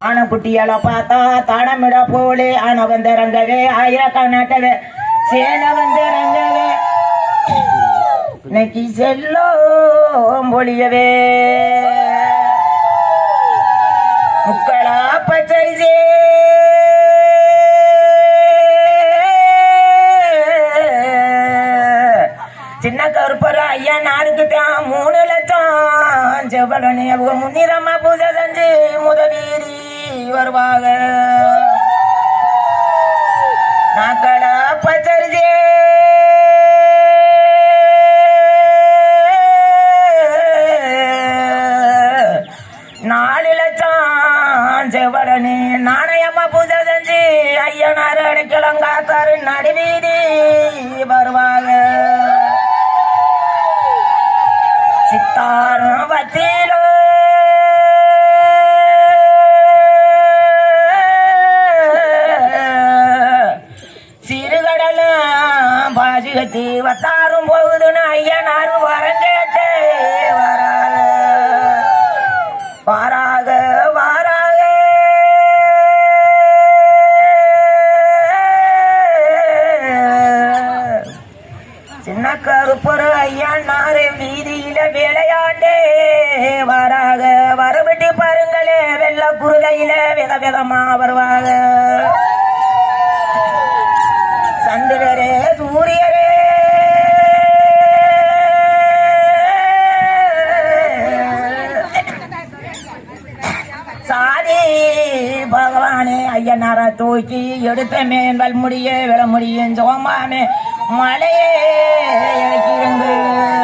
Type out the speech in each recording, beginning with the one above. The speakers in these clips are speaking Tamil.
ஆன குட்டியால பார்த்தா தானமிட போலே ஆன வந்த ரங்கவே ஆயிரக்கணக்கவே சேல வந்து ரங்கவே இன்னைக்கு செல்லோ பொழியவே. முக்களா பச்சரிசே. சின்ன கருப்பரா ஐயா நாளுக்கு தான் மூணு லட்சம் செவ்வளனே அவங்க முன்னிறமா பூஜை செஞ்சு முதவீரி வருவாங்க நாக்களா பச்சரிசே சித்தாரம் வத்திலோ சிறுகடலும் பாஜகத்தி வத்தாரும் போகுதுன்னு ஐயனாரும் சின்ன ஐயா நாரே வீதியில விளையாண்டே வராக வரவிட்டு பாருங்களே வெள்ள குருதையில வித விதமா வருவாங்க சந்திரரே சூரியரே. சாதி நானே ஐயனாரா தூக்கி எடுத்த மேன்கள் முடிய விட முடியும் சோமாமே. மலையே இறக்கிருங்க பலம்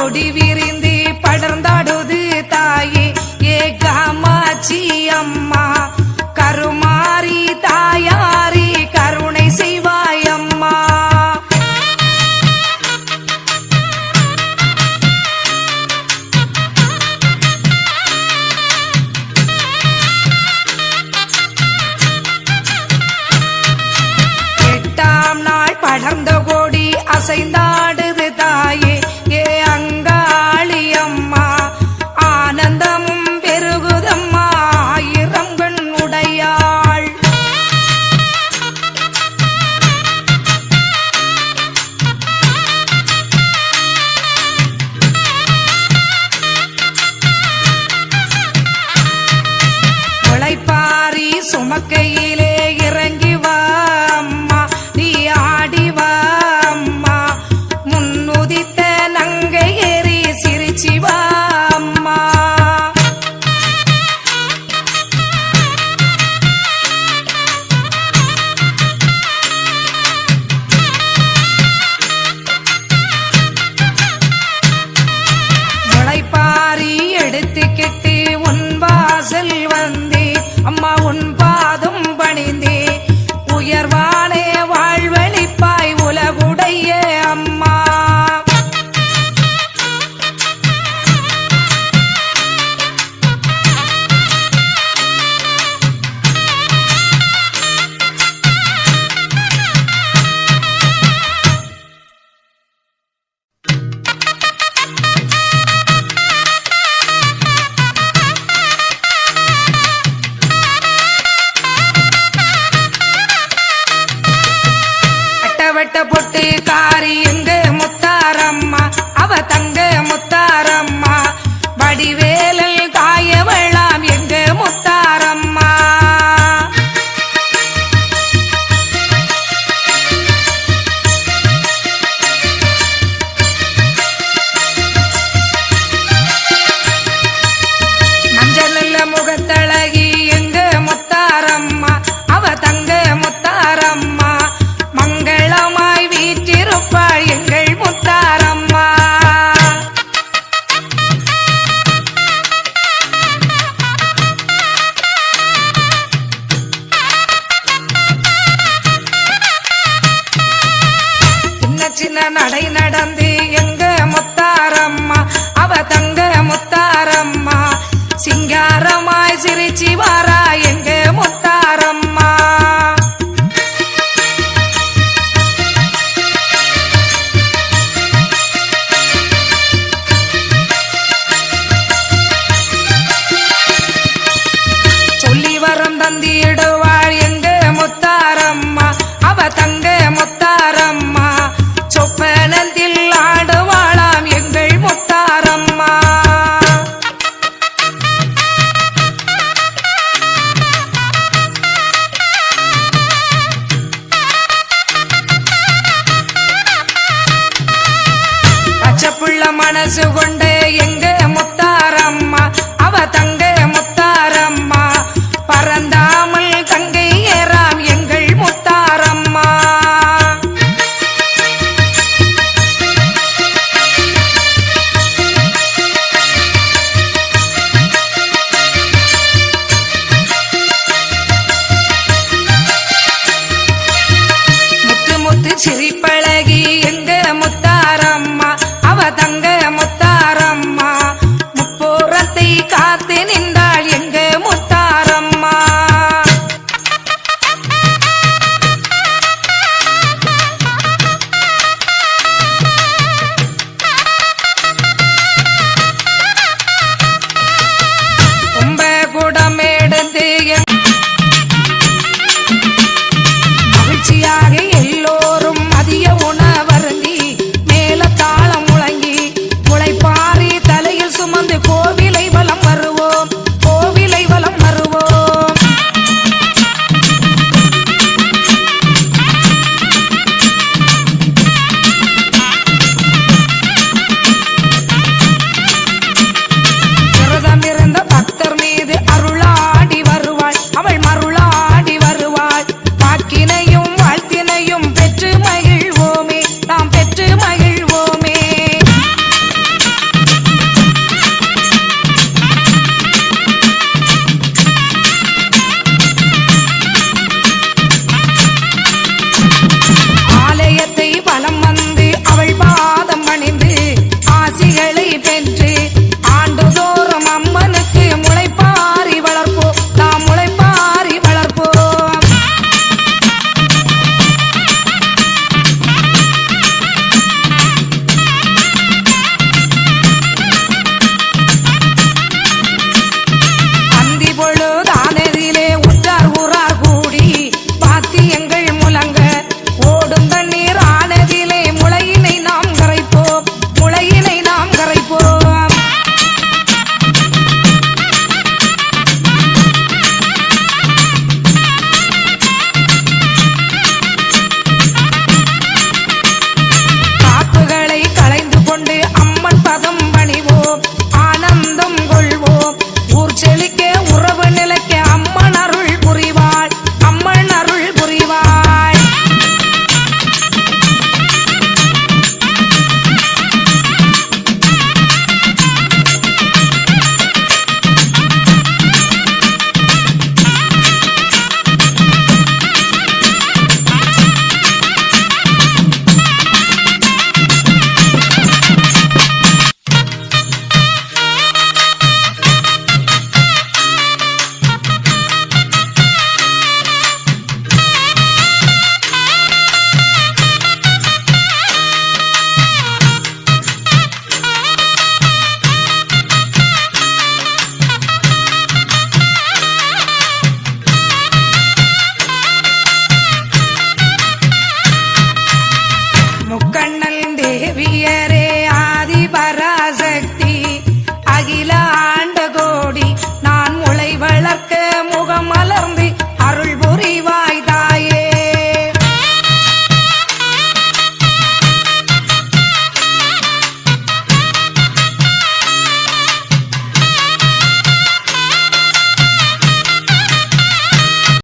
கொடி விரிந்து படர்ந்தாடுது தாயே. ஏ காமாட்சி அம்மா கருமாரி தாயாரி கருணை செய்வாய் அம்மா. எட்டாம் நாள் படர்ந்த கொடி அசைந்தாடு.